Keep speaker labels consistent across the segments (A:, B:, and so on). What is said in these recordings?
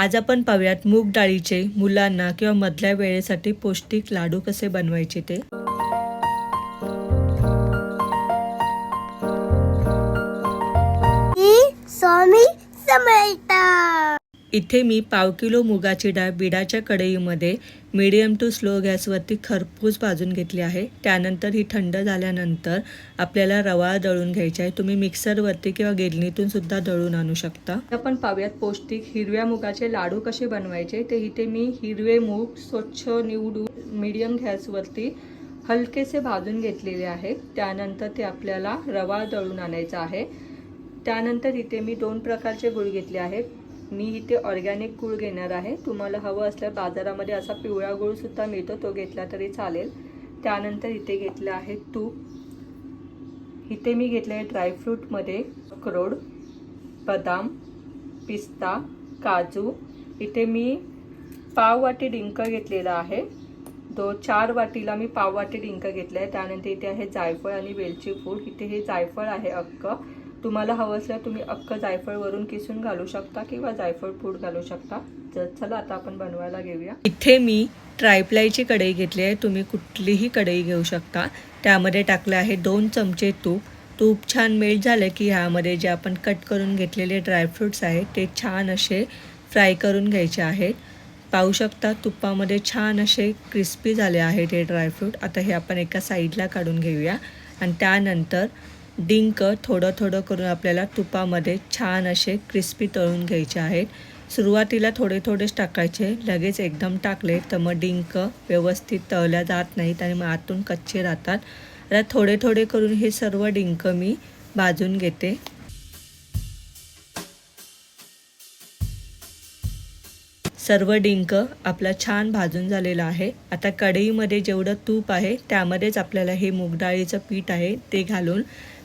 A: आज आपण पाहूयात मूग डाळीचे मुलांना किंवा मधल्या वेळेसाठी पौष्टिक लाडू कसे बनवायचे ते.
B: स्वामी समर्थ.
A: इथे मी पाव किलो मुगाची डाळ बिडाच्या कढईमध्ये मिडियम टू स्लो गॅसवरती खरपूस भाजून घेतली आहे. त्यानंतर ही थंड झाल्यानंतर आपल्याला रवा दळून घ्यायचा आहे. तुम्ही मिक्सरवरती किंवा गिरणीतून सुद्धा दळून आणू शकता. आपण पाहूयात पौष्टिक हिरव्या मुगाचे लाडू कसे बनवायचे ते. इथे मी हिरवे मूग स्वच्छ निवडून मीडियम गॅसवरती हलकेसे भाजून घेतलेले आहे. त्यानंतर ते आपल्याला रवा दळून आणायचा आहे. त्यानंतर इथे मी दोन प्रकारचे गुळ घेतले आहेत. मी इथे ऑर्गॅनिक गुळ घेणार आहे. तुम्हाला हवं असल्यास बाजारामध्ये असा पिवळा गूळसुद्धा मिळतो तो घेतला तरी चालेल. त्यानंतर इथे घेतलं आहे तूप. इथे मी घेतले आहे ड्रायफ्रूटमध्ये अक्रोड बदाम पिस्ता काजू. इथे मी पाव वाटी डिंक घेतलेला आहे. दो चार वाटीला मी पाव वाटी डिंक घेतलं आहे त्यानंतर इथे आहे जायफळ आणि वेलची फूड इथे हे जायफळ आहे अक्क तुम्हाला हवं असल्यास तुम्ही अख्खं जायफळवरून किसून घालू शकता किंवा जायफळ पूड घालू शकता. तर चला आता आपण बनवायला घेऊया. इथे मी ट्रायप्लायची कढई घेतली आहे. तुम्ही कुठलीही कढई घेऊ शकता. त्यामध्ये टाकलं आहे दोन चमचे तूप. तूप छान मेल्ट झालं की ह्यामध्ये जे आपण कट करून घेतलेले ड्रायफ्रूट्स आहेत ते छान असे फ्राय करून घ्यायचे आहेत. पाहू शकता तुपामध्ये छान असे क्रिस्पी झाले आहेत हे ड्रायफ्रूट आता हे आपण एका साईडला काढून घेऊया. आणि त्यानंतर डिंक थोडं थोडं करून आपल्याला तुपामध्ये छान असे क्रिस्पी तळून घ्यायचे आहेत. सुरुवातीला थोडे थोडेच टाकायचे लगेच एकदम टाकले तर मग डिंक व्यवस्थित तळल्या जात नाहीत आणि मग आतून कच्चे राहतात. आता थोडे थोडे करून हे सर्व डिंक मी भाजून घेते. सर्व डिंक आपला छान भाजून झालेला आहे. आता कढईमध्ये जेवढं तूप आहे त्यामध्येच आपल्याला हे मूग डाळीचं पीठ आहे ते घालून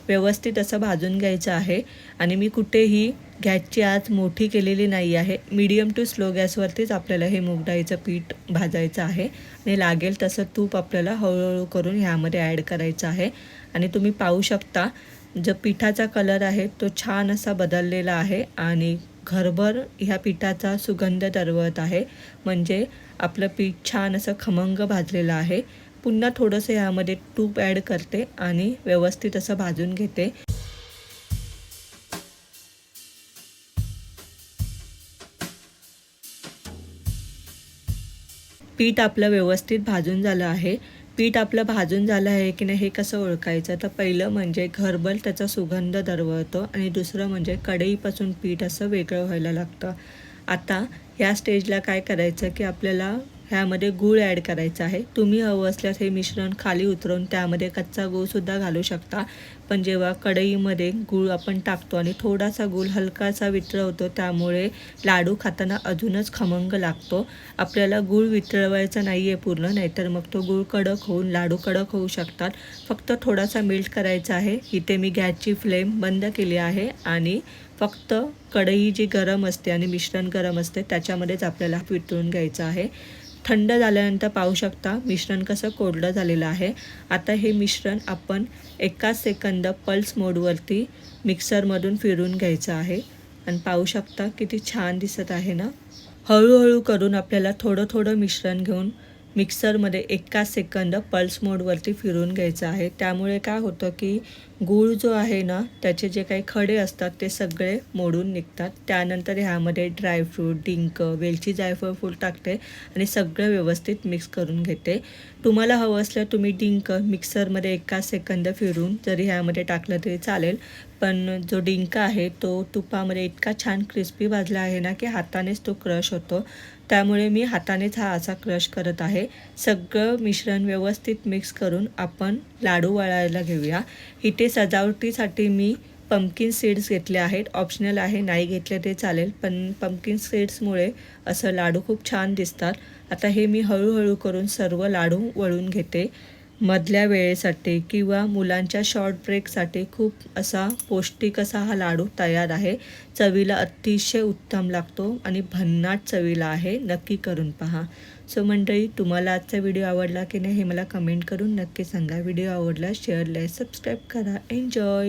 A: व्यवस्थित असं भाजून घ्यायचं आहे. आणि मी कुठेही गॅसची आज मोठी केलेली नाही आहे. मीडियम टू स्लो गॅसवरतीच आपल्याला हे मूगडाळीचं पीठ भाजायचं आहे. आणि लागेल तसं तूप आपल्याला हळूहळू करून ह्यामध्ये ॲड करायचं आहे. आणि तुम्ही पाहू शकता जो पिठाचा कलर आहे तो छान असा बदललेला आहे. आणि घरभर ह्या पिठाचा सुगंध दरवळत आहे. म्हणजे आपलं पीठ छान असं खमंग भाजलेलं आहे. पुन्हा थोडंसं ह्यामध्ये तूप ॲड करते आणि व्यवस्थित असं भाजून घेते. पीठ आपलं व्यवस्थित भाजून झालं आहे. पीठ आपलं भाजून झालं आहे की नाही हे कसं ओळखायचं? तर पहिलं म्हणजे घरभर त्याचा सुगंध दरवळतो आणि दुसरं म्हणजे कढईपासून पीठ असं वेगळं व्हायला लागतं. आता ह्या स्टेजला काय करायचं की आपल्याला ह्यामध्ये गूळ ॲड करायचा आहे. तुम्ही हवं असल्यास हे मिश्रण खाली उतरवून त्यामध्ये कच्चा गूळसुद्धा घालू शकता. पण जेव्हा कढईमध्ये गूळ आपण टाकतो आणि थोडासा गूळ हलकासा वितळवतो त्यामुळे लाडू खाताना अजूनच खमंग लागतो. आपल्याला गूळ वितळवायचा नाही आहे पूर्ण नाहीतर मग तो गूळ कडक होऊन लाडू कडक होऊ शकतात. फक्त थोडासा मेल्ट करायचा आहे. इथे मी गॅसची फ्लेम बंद केली आहे आणि फक्त कढई जी गरम असते आणि मिश्रण गरम असते त्याच्यामध्येच आपल्याला वितळून घ्यायचं आहे. थंड झाल्यानंतर पाहू शकता मिश्रण कसं कोरडं झालेलं आहे. आता हे मिश्रण आपण एकाच सेकंद पल्स मोडवरती मिक्सरमधून फिरून घ्यायचं आहे. आणि पाहू शकता किती छान दिसत आहे ना? हळूहळू करून आपल्याला थोडं थोडं मिश्रण घेऊन मिक्सरमध्ये एका सेकंद पल्स मोडवरती फिरून घ्यायचं आहे. त्यामुळे काय होतं की गूळ जो आहे ना त्याचे जे काही खडे असतात ते सगळे मोडून निघतात. त्यानंतर ह्यामध्ये ड्रायफ्रूट डिंक वेलची जायफळ फूल टाकते आणि सगळं व्यवस्थित मिक्स करून घेते. तुम्हाला हवं असलं तुम्ही डिंक मिक्सरमध्ये एका सेकंद फिरून जरी ह्यामध्ये टाकलं तरी चालेल. पण जो डिंक आहे तो तुपामध्ये इतका छान क्रिस्पी भाजला आहे ना की हातानेच तो क्रश होतो. त्यामुळे मी हातानेच हा असा क्रश करत आहे. सगळं मिश्रण व्यवस्थित मिक्स करून आपण लाडू वळायला घेऊया. इथे सजावटीसाठी मी पम्पकिन सीड्स घेतले आहेत. ऑप्शनल आहे नाही घेतले ते चालेल पण पम्पकिन सीड्समुळे असं लाडू खूप छान दिसतात. आता हे मी हळूहळू करून सर्व लाडू वळून घेते. मधल्या वेळेसाठी किंवा मुलांच्या शॉर्ट ब्रेकसाठी खूप असा पौष्टिक असा हा लाडू तयार आहे. चवीला अतिशय उत्तम लागतो आणि भन्नाट चवीला आहे. नक्की करून पहा. सो मंडळी तुम्हाला आजचा व्हिडिओ आवडला की नाही हे मला कमेंट करून नक्की सांगा. व्हिडिओ आवडला शेअर लाईक सबस्क्राईब करा. एन्जॉय